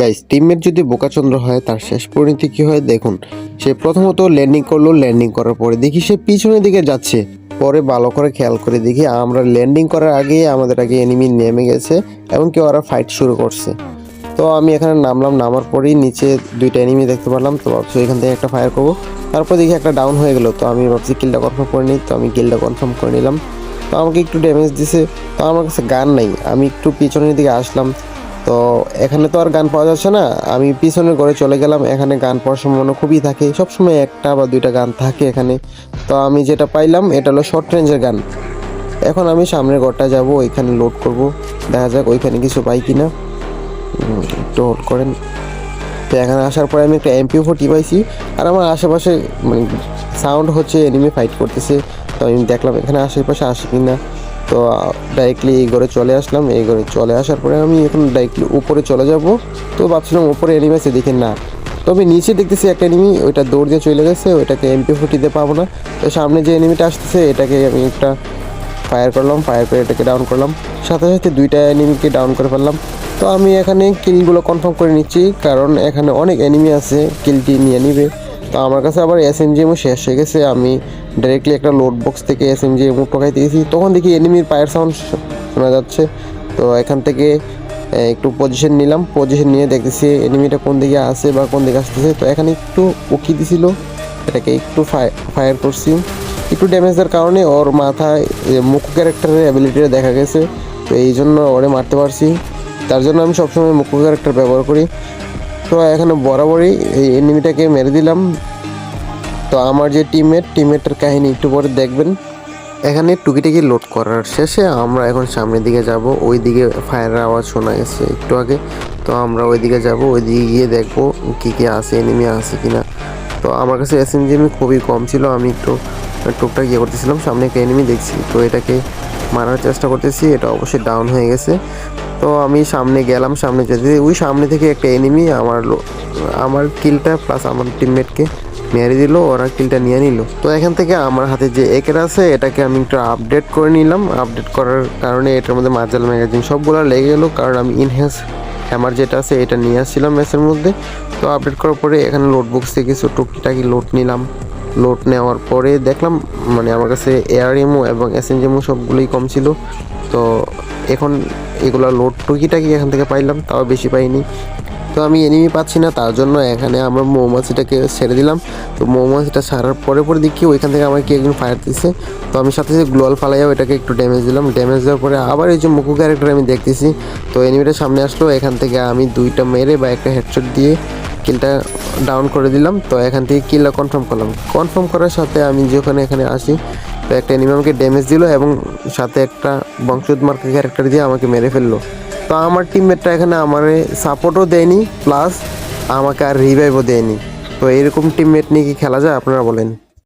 Guys teammate যদি বোকাচন্দ্র হয়, তার শেষ পরিণতি কি হয়? দেখুন, সে প্রথমত ল্যান্ডিং করল ল্যান্ডিং করার পরে দেখি সে পিছনের দিকে যাচ্ছে। পরে ভালো করে খেয়াল করে দেখি, আমরা ল্যান্ডিং করার আগে আমাদের আগে এনিমি নেমে গেছে, এবং কি ওরা ফাইট শুরু করছে। তো আমি এখানে নামলাম, নামার পরেই নিচে দুইটা এনিমি দেখতে পারলাম তো ভাবছি এখান থেকে একটা ফায়ার করব। তারপর দেখি একটা ডাউন হয়ে গেলো, তো আমি ভাবছি কিলটা কনফার্ম করে নিই, তো আমি কিলটা কনফার্ম করে নিলাম। তো আমাকে একটু ড্যামেজ দিছে, তো আমার কাছে গান নাই, আমি একটু পিছনের দিকে আসলাম তো এখানে তো আর গান পাওয়া যাচ্ছে না। আমি পিছনের ঘরে চলে গেলাম এখানে গান পাওয়ার সম্ভাবনা খুবই থাকে। সবসময় একটা বা দুইটা গান থাকে এখানে। তো আমি যেটা পাইলাম এটা হলো শর্ট রেঞ্জের গান। এখন আমি সামনের ঘরটা যাব ওইখানে লোড করব। দেখা যাক ওইখানে কিছু পাই কিনা। উম, একটু হোল্ড করেন। তো এখানে আসার পরে আমি একটা এমপি ফোর্টি পাইছি। আর আমার আশেপাশে মানে সাউন্ড হচ্ছে এনিমি ফাইট করতেছে। তো আমি দেখলাম এখানে আশেপাশে আসে কি না তো ডাইরেক্টলি এই ঘরে চলে আসলাম। এই ঘরে চলে আসার পরে আমি এখন ডাইরেক্টলি উপরে চলে যাব। তো ভাবছিলাম উপরে এনিমি আছে, দেখে না। তবে নিচে দেখতেছি একটা এনিমি ওইটা দৌড় দিয়ে চলে গেছে, ওইটাকে এমপি ফোর্টিতে পাবো না। তো সামনে যে এনিমিটা আসতেছে, এটাকে আমি একটা ফায়ার করলাম ফায়ার করে এটাকে ডাউন করলাম। সাথে সাথে দুইটা এনিমিকে ডাউন করে ফেললাম। তো আমি এখানে কিলগুলো কনফার্ম করে নিচ্ছি, কারণ এখানে অনেক এনিমি আছে কিলটি নিয়ে নিবে। তো আমার কাছে আবার এস এম জিএমও শেষ হয়ে গেছে, আমি ডাইরেক্টলি একটা লোড বক্স থেকে এস এম জিএমও টোকাইতে গেছি। তখন দেখি এনিমির পায়ের সাউন্ড শোনা যাচ্ছে। তো এখান থেকে একটু পজিশন নিলাম। পজিশন নিয়ে দেখতেছি এনিমিটা কোন দিকে আসে বা কোন দিকে আসতেছে। তো এখানে একটু উকি দিছিল। এটাকে একটু ফায়ার করছি। একটু ড্যামেজের কারণে ওর মাথায় মুখ ক্যারেক্টারের অ্যাবিলিটিটা দেখা গেছে। তো এই জন্য ওরে মারতে পারছি। তার জন্য আমি সবসময় মুখ ক্যারেক্টার ব্যবহার করি। তো এখানে বরাবরই এই এনিমিটাকে মেরে দিলাম। তো আমার যে টিমের টিমমেটের কাহিনী একটু পরে দেখবেন। এখানে টুকিটাকি লোড করার শেষে আমরা এখন সামনের দিকে যাব ওই দিকে ফায়ারের আওয়াজ শোনা গেছে একটু আগে। তো আমরা ওই দিকে যাব ওই দিকে গিয়ে দেখব কী কী আছে এনিমি আছে কিনা। তো আমার কাছে এস খুবই কম ছিল, আমি একটু, টুকটাক ইয়ে করতেছিলাম, সামনে একটা এনিমি দেখছি। তো এটাকে মারার চেষ্টা করতেছি, এটা অবশ্যই ডাউন হয়ে গেছে। তো আমি সামনে গেলাম, সামনে যেতে ওই সামনে থেকে একটা এনিমি আমার আমার কিলটা প্লাস আমার টিমমেটকে মেরে দিল, ওরা কিলটা নিয়ে নিল। তো এখান থেকে আমার হাতে যে একের আছে, এটাকে আমি একটু আপডেট করে নিলাম। আপডেট করার কারণে এটার মধ্যে মার্জাল ম্যাগাজিন সবগুলো লেগে গেলো, কারণ আমি ইনহ্যান্স হ্যামার যেটা আছে, এটা নিয়ে আসছিলাম ম্যাচের মধ্যে। তো আপডেট করার পরে এখানে লোড বক্স থেকে কিছু টুকিটাকি লোড নিলাম। লোড নেওয়ার পরে দেখলাম মানে আমার কাছে এআরএমও এবং এসএনজেমও সবগুলোই কম ছিল। তো এখন এগুলো লোড টুকিটাকি এখান থেকে পাইলাম, তাও বেশি পাইনি। তো আমি এনিমি পাচ্ছি না, তার জন্য এখানে আমরা মৌমাছিটাকে ছেড়ে দিলাম। তো মৌমাছিটা ছাড়ার পরে পরে দেখি ওইখান থেকে আমাকে একজন ফায়ার দিচ্ছে তো আমি সাথে সাথে গ্লোয়াল ফালাইয়াও এটাকে একটু ড্যামেজ দিলাম। ড্যামেজ দেওয়ার পরে আবার এই যে মুকু ক্যারেক্টার আমি দেখতেছি। তো এনিমিটা সামনে আসলো, এখান থেকে আমি দুইটা মেরে বা একটা হেডশট দিয়ে কিলটা ডাউন করে দিলাম, তো এখান থেকে কিলটা কনফার্ম করলাম। কনফার্ম করার সাথে আমি যখন এখানে আসি, তো একটা এনিমি আমাকে ড্যামেজ দিল এবং সাথে একটা বংশোদ মার্কা ক্যারেক্টার দিয়ে আমাকে মেরে ফেলল। তো আমার টিমমেটটা এখানে আমার সাপোর্টও দেয়নি প্লাস আমাকে আর রিভাইভও দেয়নি। তো এরকম টিমমেট নিয়ে কি খেলা যায়, আপনারা বলেন।